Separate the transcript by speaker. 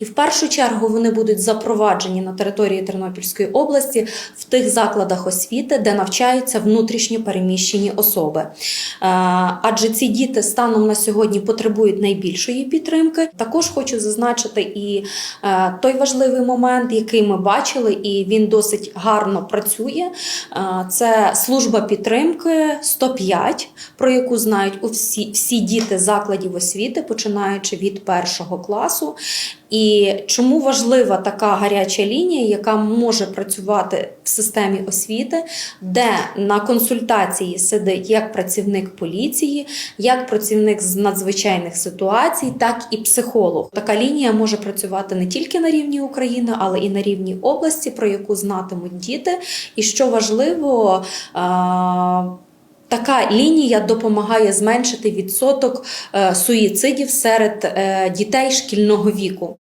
Speaker 1: І в першу чергу вони будуть запроваджені на території Тернопільської області в тих закладах освіти, де навчаються внутрішньо переміщені особи. Е, Адже ці діти станом на сьогодні потребують найбільшої підтримки. Також хочу зазначити і е, той важливий момент, який ми бачили, і він досить гарно працює. Е, Це служба підтримки 105, про яку знають у всі, всі діти закладів освіти, починаючи від першого класу. І чому важлива така гаряча лінія, яка може працювати в системі освіти, де на консультації сидить як працівник поліції, як працівник з надзвичайних ситуацій, так і психолог. Така лінія може працювати не тільки на рівні України, але і на рівні області, про яку знатимуть діти. І що важливо, Така лінія допомагає зменшити відсоток е, суїцидів серед е, дітей шкільного віку.